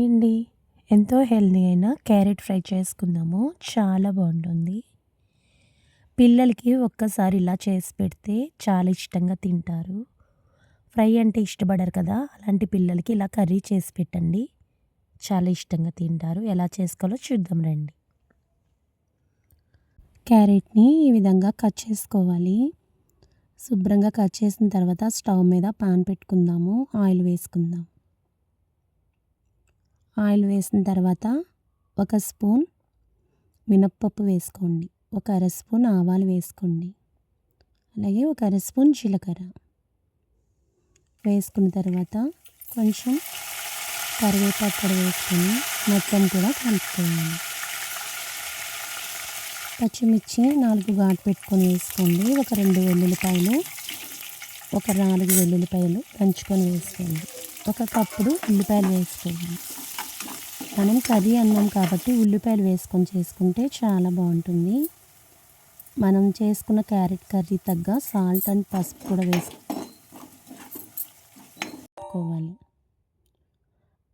ఏంటి? ఎంతో హెల్దీ అయిన క్యారెట్ ఫ్రై చేసుకుందాము. చాలా బాగుంటుంది. పిల్లలకి ఒక్కసారి ఇలా చేసి పెడితే చాలా ఇష్టంగా తింటారు. ఫ్రై అంటే ఇష్టపడరు కదా. అలాంటి పిల్లలకి ఇలా కర్రీ చేసి పెట్టండి. చాలా ఇష్టంగా తింటారు. ఎలా చేసుకోవాలో చూద్దాం రండి. క్యారెట్ని ఈ విధంగా కట్ చేసుకోవాలి. శుభ్రంగా కట్ చేసిన తర్వాత స్టవ్ మీద పాన్ పెట్టుకుందాము. ఆయిల్ వేసుకుందాం. ఆయిల్ వేసిన తర్వాత ఒక స్పూన్ మినప్పప్పు వేసుకోండి. ఒక అర స్పూన్ ఆవాలు వేసుకోండి. అలాగే ఒక అర స్పూన్ జీలకర్ర వేసుకున్న తర్వాత కొంచెం కరివేపాకు వేసుకొని మొత్తం కూడా కలుపుకోవాలి. పచ్చిమిర్చి నాలుగు ఘాటు పెట్టుకొని వేసుకోండి. ఒక రెండు వెల్లుల్లిపాయలు ఒక నాలుగు వెల్లుల్లిపాయలు దంచుకొని వేసుకోండి. ఒక కప్పుడు ఉల్లిపాయలు వేసుకోండి. మనం కర్రీ అన్నాం కాబట్టి ఉల్లిపాయలు వేసుకొని చేసుకుంటే చాలా బాగుంటుంది. మనం చేసుకున్న క్యారెట్ కర్రీ తగ్గ సాల్ట్ అండ్ పసుపు కూడా వేసుకోవాలి.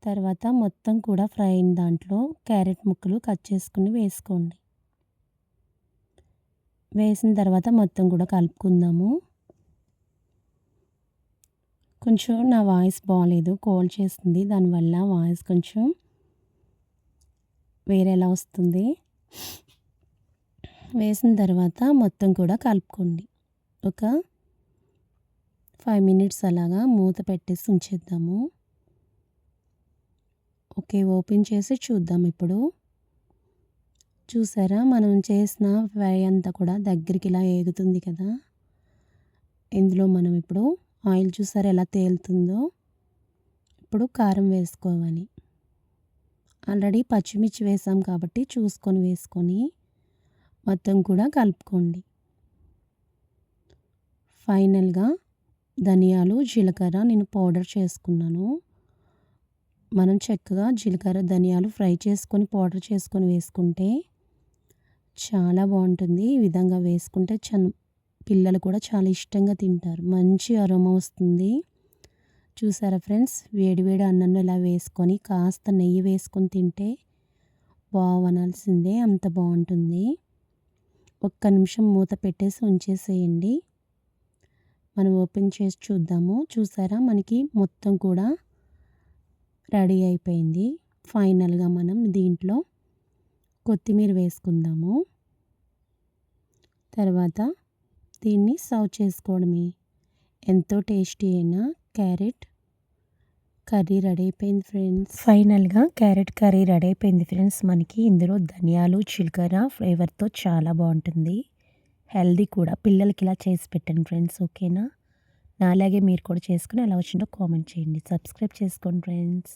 తర్వాత మొత్తం కూడా ఫ్రై అయిన దాంట్లో క్యారెట్ ముక్కలు కట్ చేసుకుని వేసుకోండి. వేసిన తర్వాత మొత్తం కూడా కలుపుకుందాము. కొంచెం నా వాయిస్ బాగాలేదు కోల్డ్ చేస్తుంది దానివల్ల వాయిస్ కొంచెం వేరేలా వస్తుంది. వేసిన తర్వాత మొత్తం కూడా కలుపుకోండి. ఒక ఫైవ్ మినిట్స్ అలాగా మూత పెట్టేసి ఉంచేద్దాము. ఓకే ఓపెన్ చేసి చూద్దాం ఇప్పుడు. చూసారా? మనం చేసిన ఫ్రై అంతా కూడా దగ్గరికి ఇలా ఏగుతుంది కదా. ఇందులో మనం ఇప్పుడు ఆయిల్ చూసారా ఎలా తేలుతుందో? ఇప్పుడు కారం వేసుకోవాలి. ఆల్రెడీ పచ్చిమిర్చి వేసాం కాబట్టి చూసుకొని వేసుకొని మొత్తం కూడా కలుపుకోండి. ఫైనల్గా ధనియాలు జీలకర్ర నేను పౌడర్ చేసుకున్నాను. మనం చక్కగా జీలకర్ర ధనియాలు ఫ్రై చేసుకొని పౌడర్ చేసుకొని వేసుకుంటే చాలా బాగుంటుంది. ఈ విధంగా వేసుకుంటే చన్ పిల్లలు కూడా చాలా ఇష్టంగా తింటారు. మంచి అరోమా వస్తుంది. చూసారా ఫ్రెండ్స్? వేడివేడి అన్నంలో ఇలా వేసుకొని కాస్త నెయ్యి వేసుకొని తింటే బావనాల్సిందే అంత బాగుంటుంది ఒక్క నిమిషం మూత పెట్టేసి ఉంచేసేయండి. మనం ఓపెన్ చేసి చూద్దాము. చూసారా? మనకి మొత్తం కూడా రెడీ అయిపోయింది. ఫైనల్గా మనం దీంట్లో కొత్తిమీర వేసుకుందాము. తర్వాత దీన్ని సర్వ్ చేసుకోవడమే. ఎంతో టేస్టీ అయిన క్యారెట్ కర్రీ రెడీ అయిపోయింది ఫ్రెండ్స్. ఫైనల్గా క్యారెట్ కర్రీ రెడీ అయిపోయింది ఫ్రెండ్స్. మనకి ఇందులో ధనియాలు చిలకర ఫ్లేవర్తో చాలా బాగుంటుంది. హెల్దీ కూడా. పిల్లలకి ఇలా చేసి పెట్టండి ఫ్రెండ్స్ ఓకేనా? నాలాగే మీరు కూడా చేసుకుని ఎలా వచ్చిందో కామెంట్ చేయండి. సబ్స్క్రైబ్ చేసుకోండి ఫ్రెండ్స్.